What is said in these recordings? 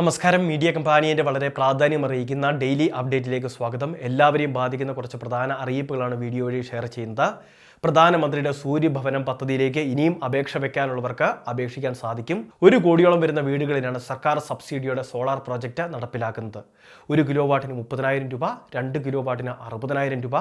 നമസ്കാരം. മീഡിയ കമ്പാനിയുടെ വളരെ പ്രാധാന്യം അറിയിക്കുന്ന ഡെയിലി അപ്ഡേറ്റിലേക്ക് സ്വാഗതം. എല്ലാവരെയും ബാധിക്കുന്ന കുറച്ച് പ്രധാന അറിയിപ്പുകളാണ് വീഡിയോ വഴി ഷെയർ ചെയ്യുന്നത്. പ്രധാനമന്ത്രിയുടെ സൂര്യഭവനം പദ്ധതിയിലേക്ക് ഇനിയും അപേക്ഷ വെക്കാനുള്ളവർക്ക് അപേക്ഷിക്കാൻ സാധിക്കും. ഒരു കോടിയോളം വരുന്ന വീടുകളിലാണ് സർക്കാർ സബ്സിഡിയോടെ സോളാർ പ്രോജക്റ്റ് നടപ്പിലാക്കുന്നത്. ഒരു കിലോ വാട്ടിന് മുപ്പതിനായിരം രൂപ രണ്ട് കിലോ വാട്ടിന് അറുപതിനായിരം രൂപ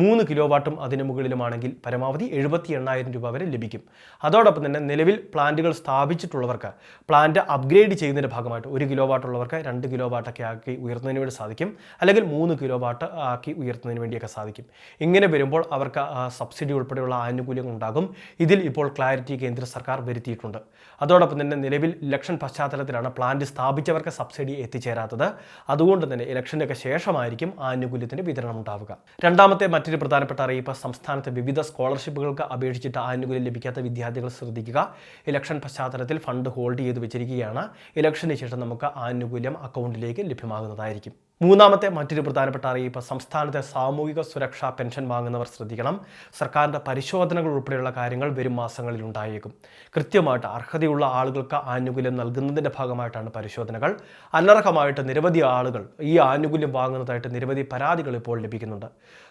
മൂന്ന് കിലോ വാട്ടും അതിന് മുകളിലുമാണെങ്കിൽ പരമാവധി എഴുപത്തി എണ്ണായിരം രൂപ വരെ ലഭിക്കും. അതോടൊപ്പം തന്നെ നിലവിൽ പ്ലാന്റുകൾ സ്ഥാപിച്ചിട്ടുള്ളവർക്ക് പ്ലാന്റ് അപ്ഗ്രേഡ് ചെയ്യുന്നതിന്റെ ഭാഗമായിട്ട് ഒരു കിലോ വാട്ടുള്ളവർക്ക് രണ്ട് കിലോ വാട്ടൊക്കെ ആക്കി ഉയർത്തുന്നതിന് വേണ്ടി സാധിക്കും. അല്ലെങ്കിൽ മൂന്ന് കിലോ വാട്ട് ആക്കി ഉയർത്തുന്നതിന് വേണ്ടിയൊക്കെ സാധിക്കും. ഇങ്ങനെ വരുമ്പോൾ അവർക്ക് സബ്സിഡി ഉൾപ്പെടെയുള്ള ആനുകൂല്യങ്ങൾ ഉണ്ടാകും ഇതിൽ ഇപ്പോൾ ക്ലാരിറ്റി കേന്ദ്ര സർക്കാർ വരുത്തിയിട്ടുണ്ട്. അതോടൊപ്പം തന്നെ നിലവിൽ ഇലക്ഷൻ പശ്ചാത്തലത്തിലാണ് പ്ലാന്റ് സ്ഥാപിച്ചവർക്ക് സബ്സിഡി എത്തിച്ചേരാത്തത്. അതുകൊണ്ട് തന്നെ ഇലക്ഷനൊക്കെ ശേഷമായിരിക്കും ആനുകൂല്യത്തിന്റെ വിതരണം ഉണ്ടാവുക. രണ്ടാമത്തെ മറ്റൊരു പ്രധാനപ്പെട്ട അറിയിപ്പ് സംസ്ഥാനത്തെ വിവിധ സ്കോളർഷിപ്പുകൾക്ക് അപേക്ഷിച്ചിട്ട് ആനുകൂല്യം ലഭിക്കാത്ത വിദ്യാർത്ഥികൾ ശ്രദ്ധിക്കുക. ഇലക്ഷൻ പശ്ചാത്തലത്തിൽ ഫണ്ട് ഹോൾഡ് ചെയ്ത് വെച്ചിരിക്കുകയാണ്. ഇലക്ഷന് ശേഷം നമുക്ക് ആനുകൂല്യം അക്കൗണ്ടിലേക്ക് ലഭ്യമാകുന്നതായിരിക്കും. മൂന്നാമത്തെ മറ്റൊരു പ്രധാനപ്പെട്ട അറിയിപ്പ് സംസ്ഥാനത്തെ സാമൂഹിക സുരക്ഷാ പെൻഷൻ വാങ്ങുന്നവർ ശ്രദ്ധിക്കണം. സർക്കാരിന്റെ പരിശോധനകൾ ഉൾപ്പെടെയുള്ള കാര്യങ്ങൾ വരും മാസങ്ങളിൽ ഉണ്ടായേക്കും. കൃത്യമായിട്ട് അർഹതയുള്ള ആളുകൾക്ക് ആനുകൂല്യം നൽകുന്നതിന്റെ ഭാഗമായിട്ടാണ് പരിശോധനകൾ. അനർഹമായിട്ട് നിരവധി ആളുകൾ ഈ ആനുകൂല്യം വാങ്ങുന്നതായിട്ട് നിരവധി പരാതികൾ ഇപ്പോൾ ലഭിക്കുന്നുണ്ട്.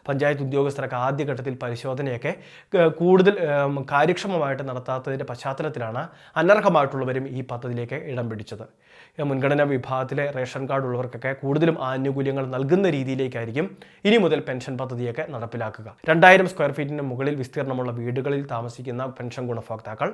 പഞ്ചായത്ത് ഉദ്യോഗസ്ഥരൊക്കെ ആദ്യഘട്ടത്തിൽ പരിശോധനയൊക്കെ കൂടുതൽ കാര്യക്ഷമമായിട്ട് നടത്താത്തതിന്റെ പശ്ചാത്തലത്തിലാണ് അനർഹമായിട്ടുള്ളവരും ഈ പദ്ധതിയിലേക്ക് ഇടം പിടിച്ചത്. മുൻഗണനാ വിഭാഗത്തിലെ റേഷൻ കാർഡ് ഉള്ളവർക്കൊക്കെ കൂടുതലും ആനുകൂല്യങ്ങൾ നൽകുന്ന രീതിയിലേക്കായിരിക്കും ഇനി മുതൽ പെൻഷൻ പദ്ധതിയൊക്കെ നടപ്പിലാക്കുക. രണ്ടായിരം സ്ക്വയർ ഫീറ്റിന് മുകളിൽ വിസ്തീർണമുള്ള വീടുകളിൽ താമസിക്കുന്ന പെൻഷൻ ഗുണഭോക്താക്കൾ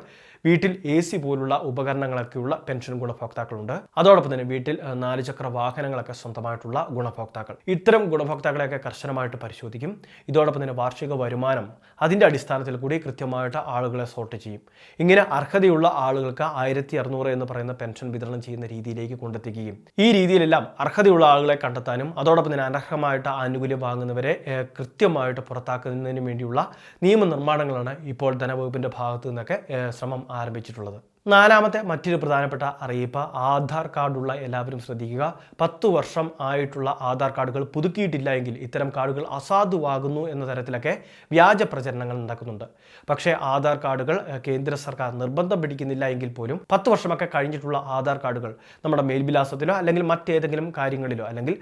വീട്ടിൽ എ സി പോലുള്ള ഉപകരണങ്ങളൊക്കെയുള്ള പെൻഷൻ ഗുണഭോക്താക്കളുണ്ട്. അതോടൊപ്പം തന്നെ വീട്ടിൽ നാല് ചക്ര വാഹനങ്ങളൊക്കെ സ്വന്തമായിട്ടുള്ള ഗുണഭോക്താക്കൾ. ഇത്തരം ഗുണഭോക്താക്കളെയൊക്കെ കർശനമായിട്ട് പരിശോധിക്കും. ഇതോടൊപ്പം തന്നെ വാർഷിക വരുമാനം അതിന്റെ അടിസ്ഥാനത്തിൽ കൂടി കൃത്യമായിട്ട് ആളുകളെ സോർട്ട് ചെയ്യും. ഇങ്ങനെ അർഹതയുള്ള ആളുകൾക്ക് ആയിരത്തി അറുന്നൂറ് എന്ന് പറയുന്ന പെൻഷൻ വിതരണം ചെയ്യുന്ന രീതിയിലേക്ക് കൊണ്ടെത്തിക്കുകയും ഈ രീതിയിലെല്ലാം അർഹതയുള്ള ആളുകളെ കണ്ടെത്താനും അതോടൊപ്പം തന്നെ അനർഹമായിട്ട് ആനുകൂല്യം വാങ്ങുന്നവരെ കൃത്യമായിട്ട് പുറത്താക്കുന്നതിന് വേണ്ടിയുള്ള നിയമനിർമ്മാണങ്ങളാണ് ഇപ്പോൾ ധനവകുപ്പിന്റെ ഭാഗത്തു നിന്നൊക്കെ ശ്രമം ആരംഭിച്ചിട്ടുള്ളത്. നാലാമത്തെ മറ്റൊരു പ്രധാനപ്പെട്ട അറിയിപ്പ് ആധാർ കാർഡുള്ള എല്ലാവരും ശ്രദ്ധിക്കുക. പത്ത് വർഷം ആയിട്ടുള്ള ആധാർ കാർഡുകൾ പുതുക്കിയിട്ടില്ല എങ്കിൽ ഇത്തരം കാർഡുകൾ അസാധുവാകുന്നു എന്ന തരത്തിലൊക്കെ വ്യാജ പ്രചരണങ്ങൾ നടക്കുന്നുണ്ട്. പക്ഷേ ആധാർ കാർഡുകൾ കേന്ദ്ര സർക്കാർ നിർബന്ധം പിടിക്കുന്നില്ല എങ്കിൽ പോലും പത്ത് വർഷമൊക്കെ കഴിഞ്ഞിട്ടുള്ള ആധാർ കാർഡുകൾ നമ്മുടെ മേൽവിലാസത്തിലോ അല്ലെങ്കിൽ മറ്റേതെങ്കിലും കാര്യങ്ങളിലോ അല്ലെങ്കിൽ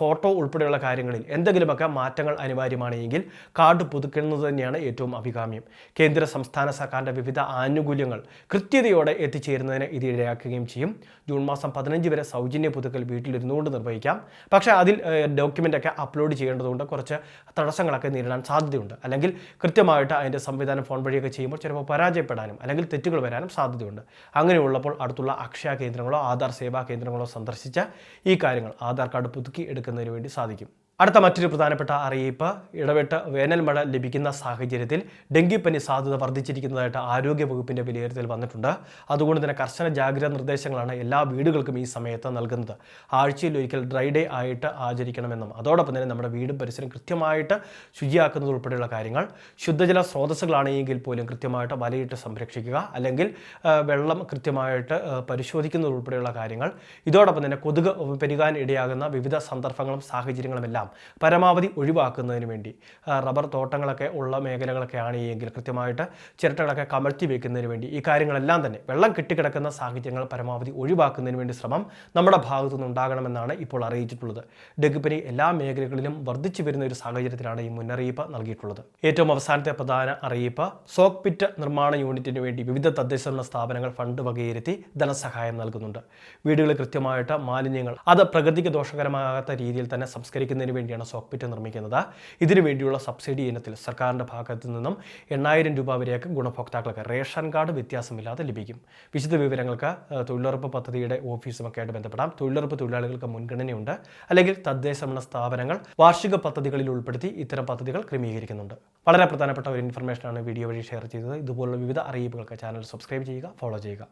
ഫോട്ടോ ഉൾപ്പെടെയുള്ള കാര്യങ്ങളിൽ എന്തെങ്കിലുമൊക്കെ മാറ്റങ്ങൾ അനിവാര്യമാണ് എങ്കിൽ കാർഡ് പുതുക്കുന്നത് തന്നെയാണ് ഏറ്റവും അഭികാമ്യം. കേന്ദ്ര സംസ്ഥാന സർക്കാരിന്റെ വിവിധ ആനുകൂല്യങ്ങൾ കൃത്യതയോടെ എത്തിച്ചേരുന്നതിന് ഇത് ഇടയാക്കുകയും ചെയ്യും. ജൂൺ മാസം പതിനഞ്ച് വരെ സൗജന്യ പുതുക്കൽ വീട്ടിലിരുന്നുകൊണ്ട് നിർവഹിക്കാം. പക്ഷേ അതിൽ ഡോക്യുമെന്റൊക്കെ അപ്ലോഡ് ചെയ്യേണ്ടതുകൊണ്ട് കുറച്ച് തടസ്സങ്ങളൊക്കെ നേരിടാൻ സാധ്യതയുണ്ട്. അല്ലെങ്കിൽ കൃത്യമായിട്ട് അതിന്റെ സംവിധാനം ഫോൺ വഴിയൊക്കെ ചെയ്യുമ്പോൾ ചിലപ്പോൾ പരാജയപ്പെടാനും അല്ലെങ്കിൽ തെറ്റുകൾ വരാനും സാധ്യതയുണ്ട്. അങ്ങനെയുള്ളപ്പോൾ അടുത്തുള്ള അക്ഷയ കേന്ദ്രങ്ങളോ ആധാർ സേവാ കേന്ദ്രങ്ങളോ സന്ദർശിച്ച് ഈ കാര്യങ്ങൾ ആധാർ കാർഡ് പുതുക്കി എടുക്കുന്നതിന് വേണ്ടി സാധിക്കും. അടുത്ത മറ്റൊരു പ്രധാനപ്പെട്ട അറിയിപ്പ്. ഇടവിട്ട് വേനൽ മഴ ലഭിക്കുന്ന സാഹചര്യത്തിൽ ഡെങ്കിപ്പനി സാധ്യത വർദ്ധിച്ചിരിക്കുന്നതായിട്ട് ആരോഗ്യ വകുപ്പിന്റെ വിലയിരുത്തൽ വന്നിട്ടുണ്ട്. അതുകൊണ്ട് തന്നെ കർശന ജാഗ്രതാ നിർദ്ദേശങ്ങളാണ് എല്ലാ വീടുകൾക്കും ഈ സമയത്ത് നൽകുന്നത്. ആഴ്ചയിൽ ഒരിക്കൽ ഡ്രൈ ഡേ ആയിട്ട് ആചരിക്കണമെന്നും അതോടൊപ്പം തന്നെ നമ്മുടെ വീടും പരിസരം കൃത്യമായിട്ട് ശുചിയാക്കുന്നത് ഉൾപ്പെടെയുള്ള കാര്യങ്ങൾ. ശുദ്ധജല സ്രോതസ്സുകളാണെങ്കിൽ പോലും കൃത്യമായിട്ട് വലയിട്ട് സംരക്ഷിക്കുക. അല്ലെങ്കിൽ വെള്ളം കൃത്യമായിട്ട് പരിശോധിക്കുന്നത് ഉൾപ്പെടെയുള്ള കാര്യങ്ങൾ. ഇതോടൊപ്പം തന്നെ കൊതുക് പെരുകാൻ ഇടയാകുന്ന വിവിധ സന്ദർഭങ്ങളും സാഹചര്യങ്ങളും എല്ലാം പരമാവധി ഒഴിവാക്കുന്നതിന് വേണ്ടി. റബ്ബർ തോട്ടങ്ങളൊക്കെ ഉള്ള മേഖലകളൊക്കെ ആണ് എങ്കിൽ കൃത്യമായിട്ട് ചിരട്ടകളൊക്കെ കമഴ്ത്തി വയ്ക്കുന്നതിന് വേണ്ടി. ഈ കാര്യങ്ങളെല്ലാം തന്നെ വെള്ളം കെട്ടിക്കിടക്കുന്ന സാഹചര്യങ്ങൾ പരമാവധി ഒഴിവാക്കുന്നതിന് വേണ്ടി ശ്രമം നമ്മുടെ ഭാഗത്തു നിന്നുണ്ടാകണമെന്നാണ് ഇപ്പോൾ അറിയിച്ചിട്ടുള്ളത്. ഡെങ്കിപ്പനി എല്ലാ മേഖലകളിലും വർദ്ധിച്ചു വരുന്ന ഒരു സാഹചര്യത്തിലാണ് ഈ മുന്നറിയിപ്പ് നൽകിയിട്ടുള്ളത്. ഏറ്റവും അവസാനത്തെ പ്രധാന അറിയിപ്പ് സോക്ക് പിറ്റ് നിർമ്മാണ യൂണിറ്റിന് വേണ്ടി വിവിധ തദ്ദേശ സ്ഥാപനങ്ങൾ ഫണ്ട് വകയിരുത്തി ധനസഹായം നൽകുന്നുണ്ട്. വീടുകളിൽ കൃത്യമായിട്ട് മാലിന്യങ്ങൾ അത് പ്രകൃതിക്ക് ദോഷകരമാകാത്ത രീതിയിൽ തന്നെ സംസ്കരിക്കുന്നതിന് വേണ്ടിയാണ് സോക്ക് പിറ്റ് നിർമ്മിക്കുന്നത്. ഇതിനു വേണ്ടിയുള്ള സബ്സിഡി ഇനത്തിൽ സർക്കാരിന്റെ ഭാഗത്തു നിന്നും എണ്ണായിരം രൂപ വരെയൊക്കെ ഗുണഭോക്താക്കൾക്ക് റേഷൻ കാർഡ് വ്യത്യാസമില്ലാതെ ലഭിക്കും. വിശദ വിവരങ്ങൾക്ക് തൊഴിലുറപ്പ് പദ്ധതിയുടെ ഓഫീസുമൊക്കെ ആയിട്ട് ബന്ധപ്പെടാം. തൊഴിലുറപ്പ് തൊഴിലാളികൾക്ക് മുൻഗണനയുണ്ട്. അല്ലെങ്കിൽ തദ്ദേശ സ്ഥാപനങ്ങൾ വാർഷിക പദ്ധതികളിൽ ഉൾപ്പെടുത്തി ഇത്തരം പദ്ധതികൾ ക്രമീകരിക്കുന്നുണ്ട്. വളരെ പ്രധാനപ്പെട്ട ഒരു ഇൻഫർമേഷനാണ് വീഡിയോ വഴി ഷെയർ ചെയ്തത്. ഇതുപോലുള്ള വിവിധ അറിയിപ്പുകൾക്ക് ചാനൽ സബ്സ്ക്രൈബ് ചെയ്യുക ഫോളോ ചെയ്യുക.